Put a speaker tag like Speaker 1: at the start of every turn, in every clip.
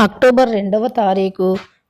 Speaker 1: October రెండవ తారీఖు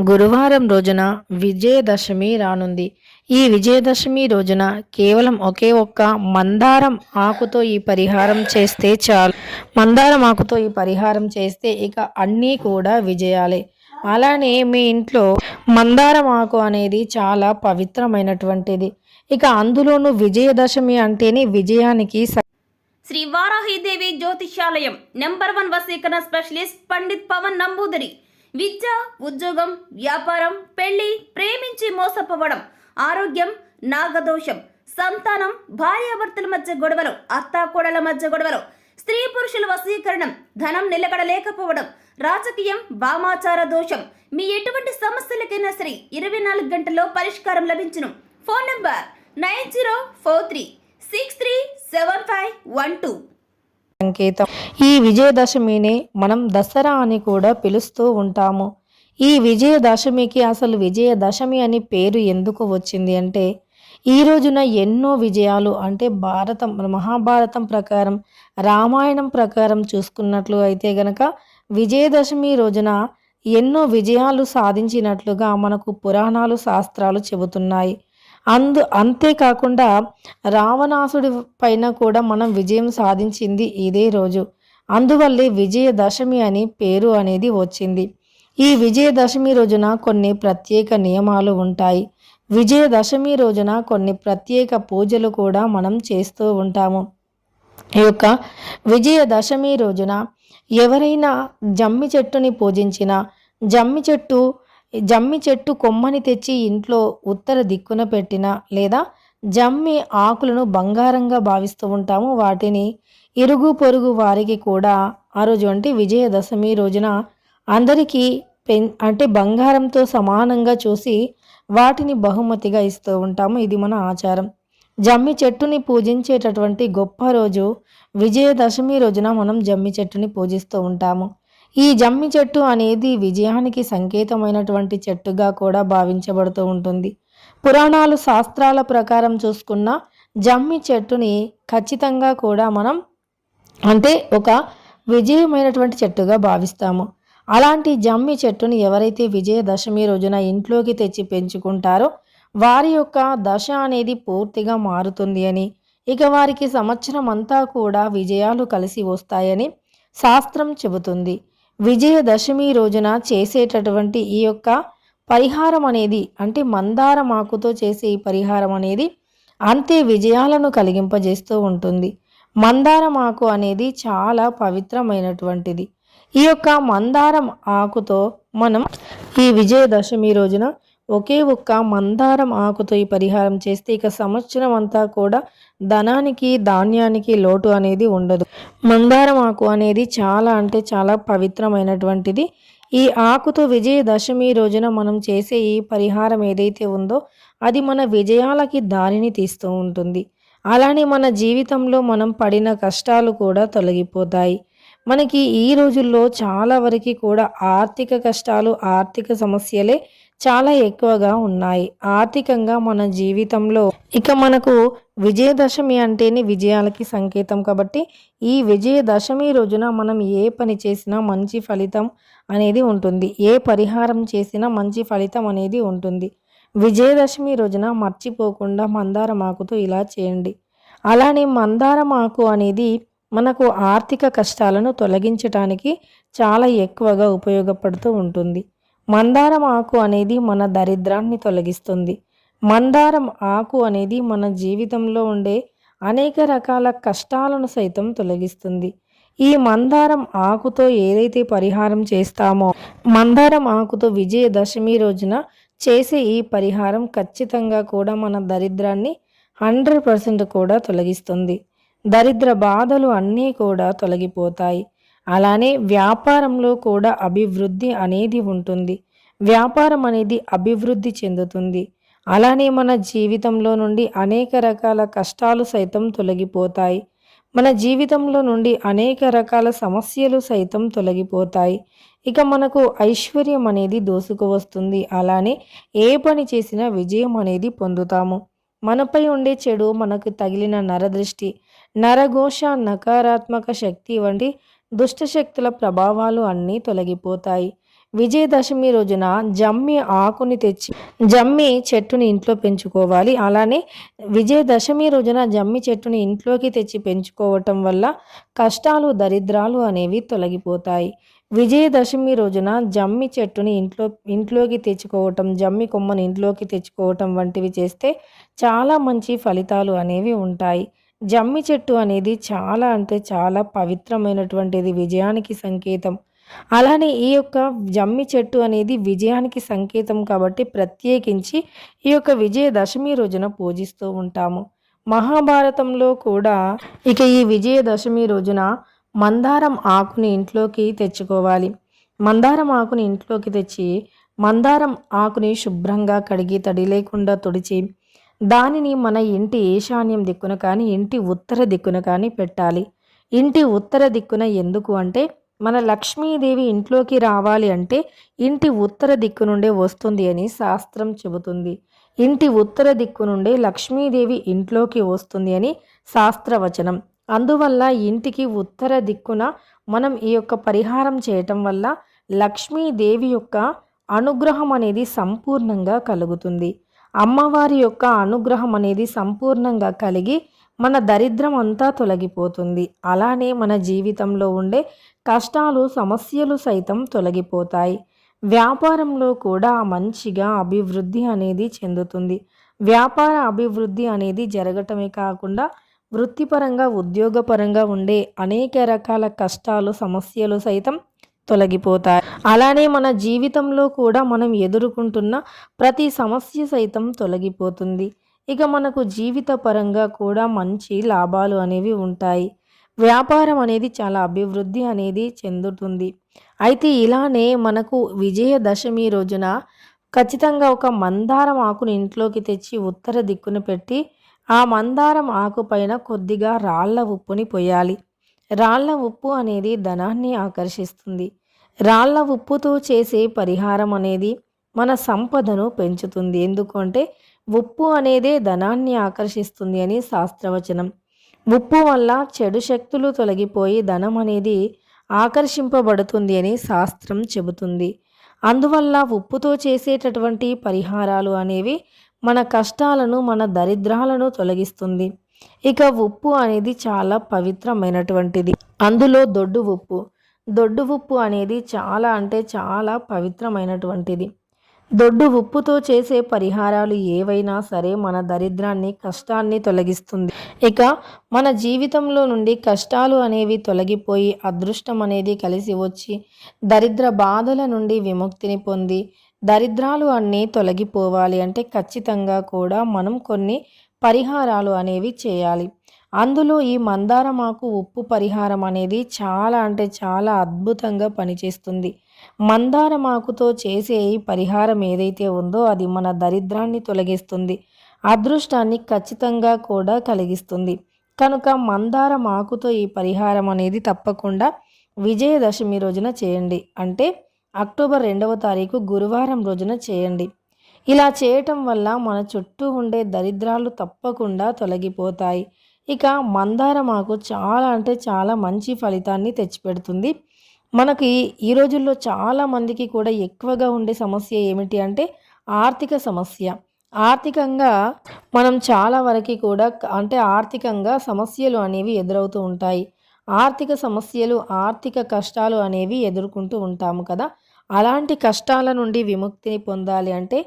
Speaker 1: గురువారం రోజున విజయదశమి రానుంది. ఈ విజయదశమి రోజున కేవలం ఒకే ఒక్క మందారం ఆకుతో ఈ పరిహారం చేస్తే చాలు. మందారం ఆకుతో ఈ పరిహారం చేస్తే ఇక అన్నీ కూడా విజయాలే. అలానే మీ ఇంట్లో మందారం ఆకు అనేది చాలా పవిత్రమైనటువంటిది. ఇక అందులోనూ విజయదశమి అంటేనే విజయానికి స-
Speaker 2: శ్రీ వారాహిదేవి జ్యోతిష్యాలయం నెంబర్ వన్ వసీకరణ స్పెషలిస్ట్ పండిత్ పవన్ నంబూదరి. విద్య ఉద్యోగం వ్యాపారం పెళ్ళి ప్రేమించి మోసపోవడం ఆరోగ్యం నాగదోషం సంతానం భార్యాభర్తల మధ్య గొడవలు అత్తాకోడల మధ్య గొడవలు స్త్రీ పురుషుల వశీకరణం ధనం నిలకడలేకపోవడం రాజకీయం వామాచార దోషం. మీ ఎటువంటి సమస్యలకైనా సరే ఇరవై నాలుగు గంటల్లో పరిష్కారం లభించును. Phone number nine zero four three. Six three seven five one two.
Speaker 1: సంకేతం. ఈ విజయదశమిని మనం దసరా అని కూడా పిలుస్తూ ఉంటాము. ఈ విజయదశమికి అసలు విజయదశమి అని పేరు ఎందుకు వచ్చింది అంటే ఈ రోజున ఎన్నో విజయాలు అంటే భారతం మహాభారతం ప్రకారం రామాయణం ప్రకారం చూసుకున్నట్లు అయితే గనక విజయదశమి రోజున ఎన్నో విజయాలు సాధించినట్లుగా మనకు పురాణాలు శాస్త్రాలు చెబుతున్నాయి. అందు అంతేకాకుండా రావణాసుడి పైన కూడా మనం విజయం సాధించింది ఇదే రోజు. అందువల్లే విజయదశమి అని పేరు అనేది వచ్చింది. ఈ విజయదశమి రోజున కొన్ని ప్రత్యేక నియమాలు ఉంటాయి. విజయదశమి రోజున కొన్ని ప్రత్యేక పూజలు కూడా మనం చేస్తూ ఉంటాము. ఈ యొక్క విజయదశమి రోజున ఎవరైనా జమ్మి చెట్టుని పూజించినా జమ్మి చెట్టు జమ్మి చెట్టు కొమ్మని తెచ్చి ఇంట్లో ఉత్తర దిక్కున పెట్టిన లేదా జమ్మి ఆకులను బంగారంగా భావిస్తూ ఉంటాము. వాటిని ఇరుగు పొరుగు వారికి కూడా ఆ రోజు అంటే విజయదశమి రోజున అందరికీ పెన్ అంటే బంగారంతో సమానంగా చూసి వాటిని బహుమతిగా ఇస్తూ ఉంటాము. ఇది మన ఆచారం. జమ్మి చెట్టుని పూజించేటటువంటి గొప్ప రోజు విజయదశమి రోజున మనం జమ్మి చెట్టుని పూజిస్తూ ఉంటాము. ఈ జమ్మి చెట్టు అనేది విజయానికి సంకేతమైనటువంటి చెట్టుగా కూడా భావించబడుతూ ఉంటుంది. పురాణాలు శాస్త్రాల ప్రకారం చూసుకున్న జమ్మి చెట్టుని ఖచ్చితంగా కూడా మనం అంటే ఒక విజయమైనటువంటి చెట్టుగా భావిస్తాము. అలాంటి జమ్మి చెట్టుని ఎవరైతే విజయదశమి రోజున ఇంట్లోకి తెచ్చి పెంచుకుంటారో వారి యొక్క దశ అనేది పూర్తిగా మారుతుంది అని ఇక వారికి సంవత్సరం అంతా కూడా విజయాలు కలిసి వస్తాయని శాస్త్రం చెబుతుంది. విజయదశమి రోజున చేసేటటువంటి ఈ యొక్క పరిహారం అనేది అంటే మందారం ఆకుతో చేసే ఈ పరిహారం అనేది అంతే విజయాలను కలిగింపజేస్తూ ఉంటుంది. మందారం ఆకు అనేది చాలా పవిత్రమైనటువంటిది. ఈ యొక్క మందారం ఆకుతో మనం ఈ విజయదశమి రోజున ఒకే ఒక్క మందారం ఆకుతో ఈ పరిహారం చేస్తే ఇక సంవత్సరం అంతా కూడా ధనానికి ధాన్యానికి లోటు అనేది ఉండదు. మందారం ఆకు అనేది చాలా అంటే చాలా పవిత్రమైనటువంటిది. ఈ ఆకుతో విజయదశమి రోజున మనం చేసే ఈ పరిహారం ఏదైతే ఉందో అది మన విజయాలకి దారిని తీస్తూ ఉంటుంది. అలానే మన జీవితంలో మనం పడిన కష్టాలు కూడా తొలగిపోతాయి. మనకి ఈ రోజుల్లో చాలా వరకు కూడా ఆర్థిక కష్టాలు ఆర్థిక సమస్యలే చాలా ఎక్కువగా ఉన్నాయి. ఆర్థికంగా మన జీవితంలో ఇక మనకు విజయదశమి అంటేనే విజయాలకి సంకేతం కాబట్టి ఈ విజయదశమి రోజున మనం ఏ పని చేసినా మంచి ఫలితం అనేది ఉంటుంది. ఏ పరిహారం చేసినా మంచి ఫలితం అనేది ఉంటుంది. విజయదశమి రోజున మర్చిపోకుండా మందారం ఆకుతో ఇలా చేయండి. అలానే మందారం ఆకు అనేది మనకు ఆర్థిక కష్టాలను తొలగించటానికి చాలా ఎక్కువగా ఉపయోగపడుతూ ఉంటుంది. మందారం ఆకు అనేది మన దరిద్రాన్ని తొలగిస్తుంది. మందారం ఆకు అనేది మన జీవితంలో ఉండే అనేక రకాల కష్టాలను సైతం తొలగిస్తుంది. ఈ మందారం ఆకుతో ఏదైతే పరిహారం చేస్తామో మందారం ఆకుతో విజయదశమి రోజున చేసే ఈ పరిహారం ఖచ్చితంగా కూడా మన దరిద్రాన్ని హండ్రెడ్ పర్సెంట్ కూడా తొలగిస్తుంది. దరిద్ర బాధలు అన్నీ కూడా తొలగిపోతాయి. అలానే వ్యాపారంలో కూడా అభివృద్ధి అనేది ఉంటుంది. వ్యాపారం అనేది అభివృద్ధి చెందుతుంది. అలానే మన జీవితంలో నుండి అనేక రకాల కష్టాలు సైతం తొలగిపోతాయి. మన జీవితంలో నుండి అనేక రకాల సమస్యలు సైతం తొలగిపోతాయి. ఇక మనకు ఐశ్వర్యం అనేది దోసుకు వస్తుంది. అలానే ఏ పని చేసినా విజయం అనేది పొందుతాము. మనపై ఉండే చెడు మనకు తగిలిన నరదృష్టి నరఘోష నకారాత్మక శక్తి వంటి దుష్టశక్తుల ప్రభావాలు అన్నీ తొలగిపోతాయి. విజయదశమి రోజున జమ్మి ఆకుని తెచ్చి జమ్మి చెట్టుని ఇంట్లో పెంచుకోవాలి. అలానే విజయదశమి రోజున జమ్మి చెట్టుని ఇంట్లోకి తెచ్చి పెంచుకోవటం వల్ల కష్టాలు దరిద్రాలు అనేవి తొలగిపోతాయి. విజయదశమి రోజున జమ్మి చెట్టుని ఇంట్లో ఇంట్లోకి తెచ్చుకోవటం జమ్మి కొమ్మని ఇంట్లోకి తెచ్చుకోవటం వంటివి చేస్తే చాలా మంచి ఫలితాలు అనేవి ఉంటాయి. జమ్మి చెట్టు అనేది చాలా అంటే చాలా పవిత్రమైనటువంటిది విజయానికి సంకేతం. అలానే ఈ యొక్క జమ్మి చెట్టు అనేది విజయానికి సంకేతం కాబట్టి ప్రత్యేకించి ఈ యొక్క విజయదశమి రోజున పూజిస్తూ ఉంటాము. మహాభారతంలో కూడా ఇక ఈ విజయదశమి రోజున మందారం ఆకుని ఇంట్లోకి తెచ్చుకోవాలి. మందారం ఆకుని ఇంట్లోకి తెచ్చి మందారం ఆకుని శుభ్రంగా కడిగి తడి లేకుండా తుడిచి దానిని మన ఇంటి ఈశాన్యం దిక్కున కానీ ఇంటి ఉత్తర దిక్కున కానీ పెట్టాలి. ఇంటి ఉత్తర దిక్కున ఎందుకు అంటే మన లక్ష్మీదేవి ఇంట్లోకి రావాలి అంటే ఇంటి ఉత్తర దిక్కు నుండే వస్తుంది అని శాస్త్రం చెబుతుంది. ఇంటి ఉత్తర దిక్కు నుండే లక్ష్మీదేవి ఇంట్లోకి వస్తుంది అని శాస్త్రవచనం. అందువల్ల ఇంటికి ఉత్తర దిక్కున మనం ఈ యొక్క పరిహారం చేయటం వల్ల లక్ష్మీదేవి యొక్క అనుగ్రహం అనేది సంపూర్ణంగా కలుగుతుంది. అమ్మవారి యొక్క అనుగ్రహం అనేది సంపూర్ణంగా కలిగి మన దరిద్రం అంతా తొలగిపోతుంది. అలానే మన జీవితంలో ఉండే కష్టాలు సమస్యలు సైతం తొలగిపోతాయి. వ్యాపారంలో కూడా మంచిగా అభివృద్ధి అనేది చెందుతుంది. వ్యాపార అభివృద్ధి అనేది జరగటమే కాకుండా వృత్తిపరంగా ఉద్యోగపరంగా ఉండే అనేక రకాల కష్టాలు సమస్యలు సైతం తొలగిపోతాయి. అలానే మన జీవితంలో కూడా మనం ఎదుర్కొంటున్న ప్రతి సమస్య సైతం తొలగిపోతుంది. ఇక మనకు జీవిత పరంగా కూడా మంచి లాభాలు అనేవి ఉంటాయి. వ్యాపారం అనేది చాలా అభివృద్ధి అనేది చెందుతుంది. అయితే ఇలానే మనకు విజయదశమి రోజున ఖచ్చితంగా ఒక మందారం ఆకుని ఇంట్లోకి తెచ్చి ఉత్తర దిక్కున పెట్టి ఆ మందారం ఆకు పైన కొద్దిగా రాళ్ళ ఉప్పుని పోయాలి. రాళ్ళ ఉప్పు అనేది ధనాన్ని ఆకర్షిస్తుంది. రాళ్ళ ఉప్పుతో చేసే పరిహారం అనేది మన సంపదను పెంచుతుంది. ఎందుకంటే ఉప్పు అనేదే ధనాన్ని ఆకర్షిస్తుంది అని శాస్త్రవచనం. ఉప్పు వల్ల చెడు శక్తులు తొలగిపోయి ధనం అనేది ఆకర్షింపబడుతుంది అని శాస్త్రం చెబుతుంది. అందువల్ల ఉప్పుతో చేసేటటువంటి పరిహారాలు అనేవి మన కష్టాలను మన దరిద్రాలను తొలగిస్తుంది. ఇక ఉప్పు అనేది చాలా పవిత్రమైనటువంటిది. అందులో దొడ్డు ఉప్పు. దొడ్డు ఉప్పు అనేది చాలా అంటే చాలా పవిత్రమైనటువంటిది. దొడ్డు ఉప్పుతో చేసే పరిహారాలు ఏవైనా సరే మన దరిద్రాన్ని కష్టాన్ని తొలగిస్తుంది. ఇక మన జీవితంలో నుండి కష్టాలు అనేవి తొలగిపోయి అదృష్టం అనేది కలిసి వచ్చి దరిద్ర బాధల నుండి విముక్తిని పొంది దరిద్రాలు అన్నీ తొలగిపోవాలి అంటే ఖచ్చితంగా కూడా మనం కొన్ని పరిహారాలు అనేవి చేయాలి. అందులో ఈ మందారమాకు ఉప్పు పరిహారం అనేది చాలా అంటే చాలా అద్భుతంగా పనిచేస్తుంది. మందారమాకుతో చేసే ఈ పరిహారం ఏదైతే ఉందో అది మన దరిద్రాన్ని తొలగిస్తుంది. అదృష్టాన్ని ఖచ్చితంగా కూడా కలిగిస్తుంది. కనుక మందారమాకుతో ఈ పరిహారం అనేది తప్పకుండా విజయదశమి రోజున చేయండి. అంటే అక్టోబర్ రెండవ తారీఖు గురువారం రోజున చేయండి. ఇలా చేయటం వల్ల మన చుట్టూ ఉండే దరిద్రాలు తప్పకుండా తొలగిపోతాయి. ఇక మందారమాకు చాలా అంటే చాలా మంచి ఫలితాన్ని తెచ్చిపెడుతుంది. మనకి ఈ రోజుల్లో చాలా మందికి కూడా ఎక్కువగా ఉండే సమస్య ఏమిటి అంటే ఆర్థిక సమస్య. ఆర్థికంగా మనం చాలా వరకు కూడా అంటే ఆర్థికంగా సమస్యలు అనేవి ఎదురవుతూ ఉంటాయి. ఆర్థిక సమస్యలు ఆర్థిక కష్టాలు అనేవి ఎదుర్కొంటూ ఉంటాము కదా. అలాంటి కష్టాల నుండి విముక్తిని పొందాలి అంటే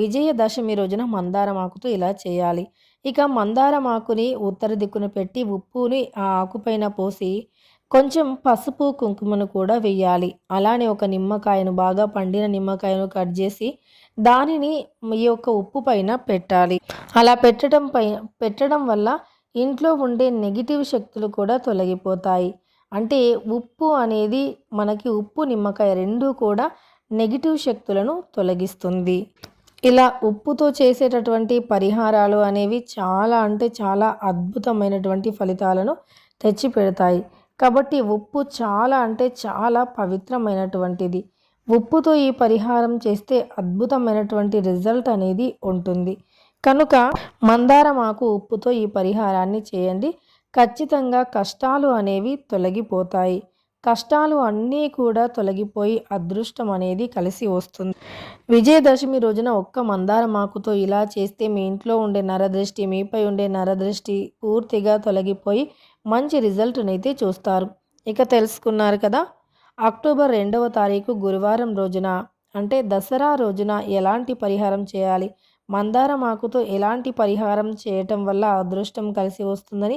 Speaker 1: విజయదశమి రోజున మందారం ఆకుతో ఇలా చేయాలి. ఇక మందారం ఆకుని ఉత్తర దిక్కున పెట్టి ఉప్పుని ఆ ఆకుపైన పోసి కొంచెం పసుపు కుంకుమను కూడా వేయాలి. అలానే ఒక నిమ్మకాయను బాగా పండిన నిమ్మకాయను కట్ చేసి దానిని ఈ యొక్క ఉప్పు పైన పెట్టాలి. అలా పెట్టడం పై పెట్టడం వల్ల ఇంట్లో ఉండే నెగిటివ్ శక్తులు కూడా తొలగిపోతాయి. అంటే ఉప్పు అనేది మనకి ఉప్పు నిమ్మకాయ రెండూ కూడా నెగిటివ్ శక్తులను తొలగిస్తుంది. ఇలా ఉప్పుతో చేసేటటువంటి పరిహారాలు అనేవి చాలా అంటే చాలా అద్భుతమైనటువంటి ఫలితాలను తెచ్చి పెడతాయి కాబట్టి ఉప్పు చాలా అంటే చాలా పవిత్రమైనటువంటిది. ఉప్పుతో ఈ పరిహారం చేస్తే అద్భుతమైనటువంటి రిజల్ట్ అనేది ఉంటుంది. కనుక మందారమాకు ఉప్పుతో ఈ పరిహారాన్ని చేయండి. ఖచ్చితంగా కష్టాలు అనేవి తొలగిపోతాయి. కష్టాలు అన్నీ కూడా తొలగిపోయి అదృష్టం అనేది కలిసి వస్తుంది. విజయదశమి రోజున ఒక్క మందార మాకుతో ఇలా చేస్తే మీ ఇంట్లో ఉండే నరదృష్టి మీపై ఉండే నరదృష్టి పూర్తిగా తొలగిపోయి మంచి రిజల్ట్నైతే చూస్తారు. ఇక తెలుసుకున్నారు కదా అక్టోబర్ రెండవ తారీఖు గురువారం రోజున అంటే దసరా రోజున ఎలాంటి పరిహారం చేయాలి? మందార మాకుతో ఎలాంటి పరిహారం చేయటం వల్ల అదృష్టం కలిసి వస్తుందని